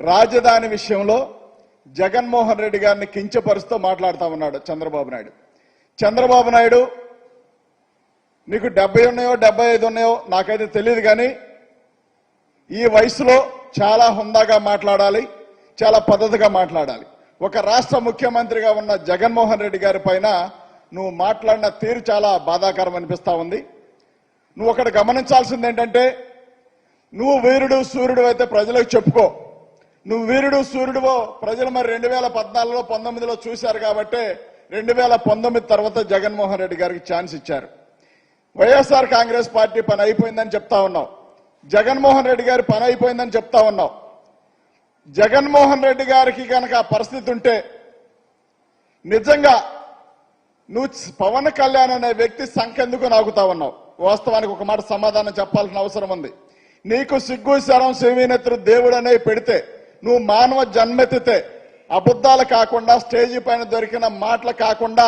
రాజధాని విషయంలో జగన్మోహన్ రెడ్డి గారిని కించపరుస్తూ మాట్లాడుతూ ఉన్నాడు చంద్రబాబు నాయుడు. చంద్రబాబు నాయుడు నీకు డెబ్బై ఉన్నాయో డెబ్బై ఐదు ఉన్నాయో నాకైతే తెలియదు కానీ ఈ వయసులో చాలా హుందాగా మాట్లాడాలి చాలా పద్ధతిగా మాట్లాడాలి. ఒక రాష్ట్ర ముఖ్యమంత్రిగా ఉన్న జగన్మోహన్ రెడ్డి గారి పైన నువ్వు మాట్లాడిన తీరు చాలా బాధాకరం అనిపిస్తూ ఉంది. నువ్వు ఒకటి గమనించాల్సింది ఏంటంటే నువ్వు వీరుడు సూర్యుడు అయితే ప్రజలకు చెప్పుకో. నువ్వు వీరుడు సూర్యుడువో ప్రజలు మరి రెండు వేల పద్నాలుగులో పంతొమ్మిదిలో చూశారు కాబట్టి రెండు వేల పంతొమ్మిది తర్వాత జగన్మోహన్ రెడ్డి గారికి ఛాన్స్ ఇచ్చారు. వైఎస్ఆర్ కాంగ్రెస్ పార్టీ పని అయిపోయిందని చెప్తా ఉన్నావు. జగన్మోహన్ రెడ్డి గారి పని అయిపోయిందని చెప్తా ఉన్నావు. జగన్మోహన్ రెడ్డి గారికి కనుక ఆ పరిస్థితి ఉంటే నిజంగా నువ్వు పవన్ కళ్యాణ్ అనే వ్యక్తి సంకెందుకు నాగుతా ఉన్నావు. వాస్తవానికి ఒక మాట సమాధానం చెప్పాల్సిన అవసరం ఉంది. నీకు సిగ్గు శరం శివీనెత్తుడు దేవుడు అనేవి పెడితే నువ్వు మానవ జన్మెత్తితే అబద్ధాలు కాకుండా స్టేజీ పైన దొరికిన మాటలు కాకుండా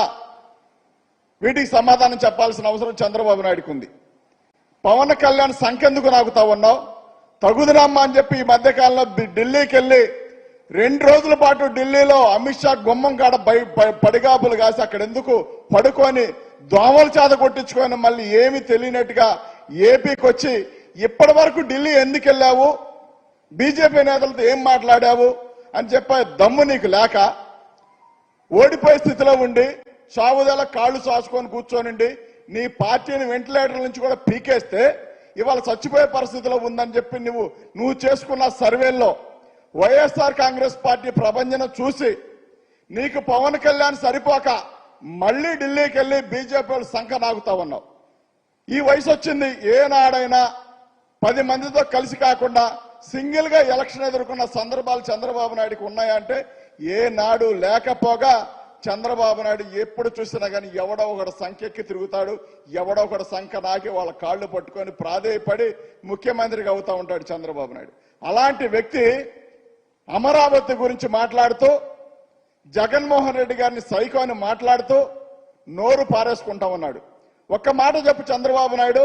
వీటికి సమాధానం చెప్పాల్సిన అవసరం చంద్రబాబు నాయుడుకు ఉంది. పవన్ కళ్యాణ్ సంకెందుకు నాకుతా ఉన్నావు? తగుదునమ్మా అని చెప్పి ఈ మధ్యకాలంలో ఢిల్లీకి వెళ్ళి రెండు రోజుల పాటు ఢిల్లీలో అమిత్ షా గుమ్మం కాడ బై- బై- పడిగాపులు కాసి అక్కడ ఎందుకు పడుకొని దోమలు చేత కొట్టించుకొని మళ్ళీ ఏమి తెలియనట్టుగా ఏపీకి వచ్చి ఇప్పటి వరకు ఢిల్లీ ఎందుకు వెళ్ళావు బీజేపీ నేతలతో ఏం మాట్లాడావు అని చెప్పే దమ్ము నీకు లేక ఓడిపోయే స్థితిలో ఉండి సాగుదల కాళ్ళు సాసుకొని కూర్చోనండి నీ పార్టీని వెంటిలేటర్ నుంచి కూడా పీకేస్తే ఇవాళ చచ్చిపోయే పరిస్థితిలో ఉందని చెప్పి నువ్వు నువ్వు చేసుకున్న సర్వేల్లో వైఎస్ఆర్ కాంగ్రెస్ పార్టీ ప్రభంజనం చూసి నీకు పవన్ కళ్యాణ్ సరిపోక మళ్ళీ ఢిల్లీకి వెళ్ళి బీజేపీ సంఖ నాగుతా ఉన్నావు. ఈ వయసు వచ్చింది ఏనాడైనా పది మందితో కలిసి కాకుండా సింగిల్గా ఎలక్షన్ ఎదుర్కొన్న సందర్భాలు చంద్రబాబు నాయుడుకి ఉన్నాయంటే ఏ నాడు లేకపోగా చంద్రబాబు నాయుడు ఎప్పుడు చూసినా కానీ ఎవడో ఒకడు సంఖ్యకి తిరుగుతాడు ఎవడో ఒకడు సంఖ్య నాకి వాళ్ళ కాళ్ళు పట్టుకొని ప్రాధేయపడి ముఖ్యమంత్రిగా అవుతా ఉంటాడు చంద్రబాబు నాయుడు. అలాంటి వ్యక్తి అమరావతి గురించి మాట్లాడుతూ జగన్మోహన్ రెడ్డి గారిని సైకో అని మాట్లాడుతూ నోరు పారేసుకుంటా ఉన్నాడు. ఒక్క మాట చెప్పు చంద్రబాబు నాయుడు